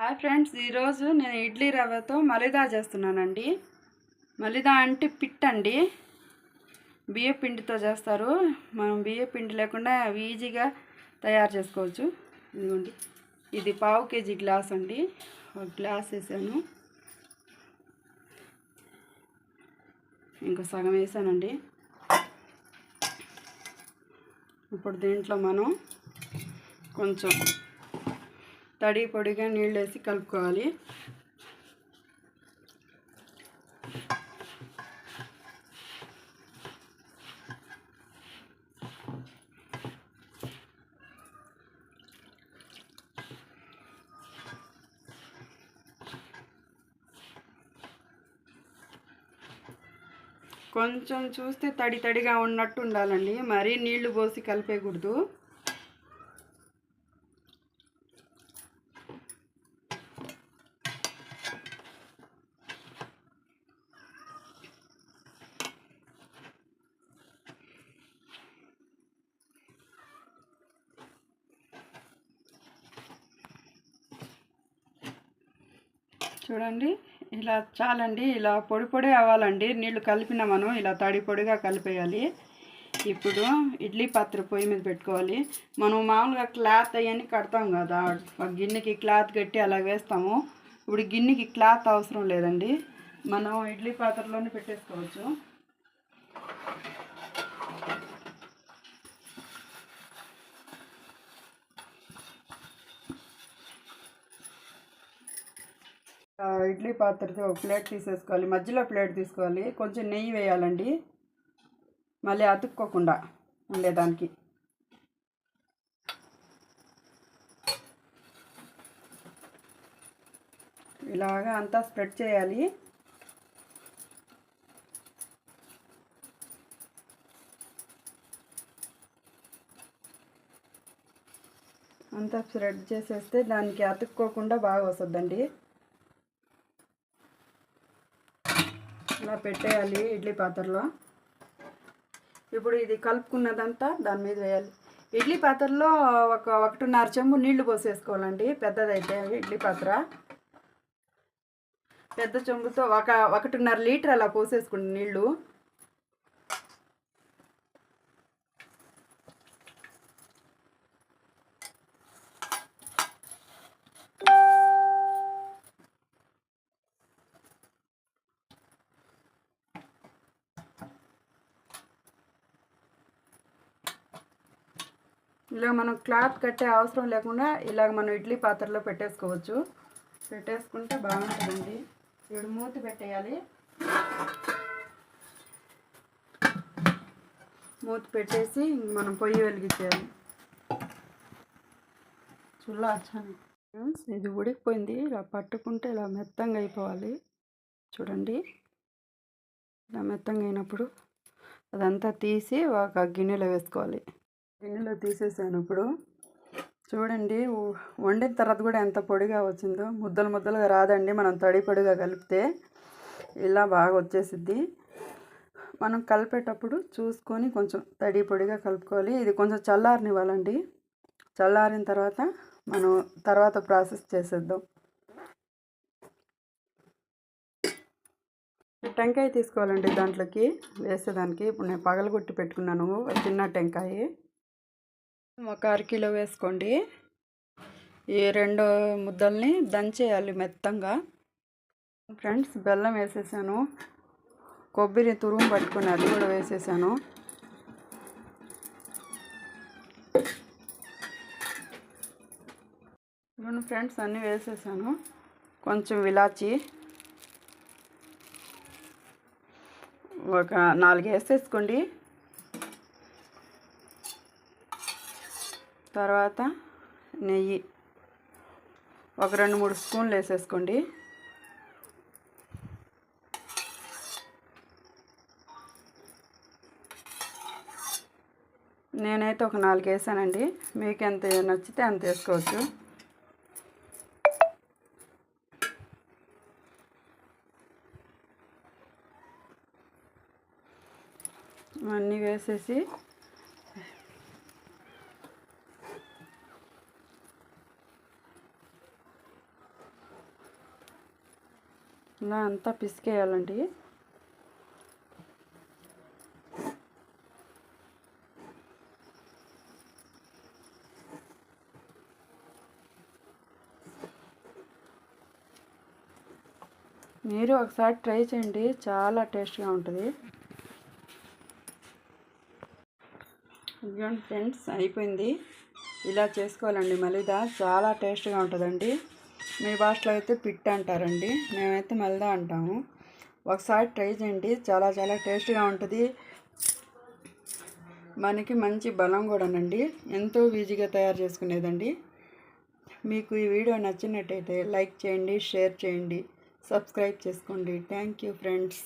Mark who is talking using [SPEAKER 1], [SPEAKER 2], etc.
[SPEAKER 1] Hi friends ఈరోజు నేను ఇడ్లీ రవ్వతో మలిదా చేస్తున్నానండి. మలిదా అంటే పిట్ అండి బియ్య పిండితో చేస్తారు. మనం బియ్య పిండి లేకుండా ఈజీగా తయారు చేసుకోవచ్చు. ఇదిగోండి. ఇది పావు కేజీ గ్లాస్ అండి. ఒక గ్లాస్ వేసాను. ఇంకో సగం వేసానండి. ఇప్పుడు దీంట్లో మనం కొంచెం తడి పొడిగా నీళ్ళు వేసి కలుపుకోవాలి. కొంచెం చూస్తే తడి తడిగా ఉన్నట్టు ఉండాలండి. మరీ నీళ్ళు పోసి కలిపేయకూడదు. చూడండి. ఇలా చాలండి. ఇలా పొడి పొడి అవ్వాలండి. నీళ్ళు కలిపిన మనం ఇలా తడి పొడిగా కలిపేయాలి. ఇప్పుడు ఇడ్లీ పాత్ర పొయ్యి మీద పెట్టుకోవాలి. మనం మామూలుగా క్లాత్ అవన్నీ కడతాం కదా. ఒక గిన్నెకి క్లాత్ కట్టి అలా వేస్తాము. ఇప్పుడు గిన్నెకి క్లాత్ అవసరం లేదండి. మనం ఇడ్లీ పాత్రలోనే పెట్టేసుకోవచ్చు. ఇడ్లీ పాత్రతో ఒక ప్లేట్ తీసేసుకోవాలి. మధ్యలో ప్లేట్ తీసుకోవాలి. కొంచెం నెయ్యి వేయాలండి. మళ్ళీ అతుక్కోకుండా ఉండేదానికి. ఇలాగా అంతా స్ప్రెడ్ చేయాలి. అంతా స్ప్రెడ్ చేసేస్తే దానికి అతుక్కోకుండా బాగా వస్తుందండి. ఇలా పెట్టేయాలి ఇడ్లీ పాత్రలో. ఇప్పుడు ఇది కలుపుకున్నదంతా దాని మీద వేయాలి. ఇడ్లీ పాత్రలో ఒక ఒకటిన్నర చెంబు నీళ్ళు పోసేసుకోవాలండి పెద్దదైతే ఇడ్లీ పాత్ర. పెద్ద చెంబుతో ఒక ఒకటిన్నర లీటర్ అలా పోసేసుకోండి నీళ్ళు. ఇలా మనం క్లాత్ కట్టే అవసరం లేకుండా ఇలాగ మనం ఇడ్లీ పాత్రలో పెట్టేసుకోవచ్చు. పెట్టేసుకుంటే బాగుంటుందండి. ఇప్పుడు మూతి పెట్టేయాలి. మూతి పెట్టేసి మనం పొయ్యి వెలిగించేయాలి. చుల్లా వచ్చాను ఫ్రెండ్స్ ఇది ఉడికిపోయింది. ఇలా పట్టుకుంటే ఇలా మెత్తంగా అయిపోవాలి. చూడండి. ఇలా మెత్తంగా అయినప్పుడు అదంతా తీసి ఒక గిన్నెలో వేసుకోవాలి. గిన్నెలో తీసేసాను ఇప్పుడు. చూడండి వండిన తర్వాత కూడా ఎంత పొడిగా వచ్చిందో. ముద్దలు ముద్దలుగా రాదండి మనం తడి పొడిగా కలిపితే ఇలా బాగా వచ్చేసిద్ది. మనం కలిపేటప్పుడు చూసుకొని కొంచెం తడి పొడిగా కలుపుకోవాలి. ఇది కొంచెం చల్లారనివ్వాలండి. చల్లారిన తర్వాత మనం తర్వాత ప్రాసెస్ చేసేద్దాం. టెంకాయ తీసుకోవాలండి దాంట్లోకి వేసేదానికి. ఇప్పుడు నేను పగలగొట్టి పెట్టుకున్నాను చిన్న టెంకాయ. ఒక అరకిలో వేసుకోండి. ఈ రెండు ముద్దల్ని దంచేయాలి మెత్తంగా. ఫ్రెండ్స్ బెల్లం వేసేసాను. కొబ్బరి తురుము పట్టుకుని అది కూడా వేసేసాను. నేను ఫ్రెండ్స్ అన్నీ వేసేసాను. కొంచెం విలాచి ఒక నాలుగు వేసేసుకోండి. తర్వాత నెయ్యి. ఒక రెండు మూడు స్పూన్లు వేసేసుకోండి. నేనైతే ఒక నాలుగు వేసానండి. మీకు ఎంత నచ్చితే అంత వేసుకోవచ్చు. అన్నీ వేసేసి ఇలా అంతా పిసికేయాలండి. మీరు ఒకసారి ట్రై చేయండి చాలా టేస్ట్గా ఉంటుంది. ఇదిగోండి ఫ్రెండ్స్ అయిపోయింది. ఇలా చేసుకోవాలండి మలిదా చాలా టేస్ట్గా ఉంటుందండి. మీ భాషలో అయితే పిట్ అంటారండి. మేమైతే మెల్దా అంటాము. ఒకసారి ట్రై చేయండి. చాలా చాలా టేస్ట్గా ఉంటుంది. మనకి మంచి బలం కూడానండి. ఎంతో ఈజీగా తయారు చేసుకునేదండి. మీకు ఈ వీడియో నచ్చినట్టయితే లైక్ చేయండి షేర్ చేయండి. సబ్స్క్రైబ్ చేసుకోండి. Thank you friends.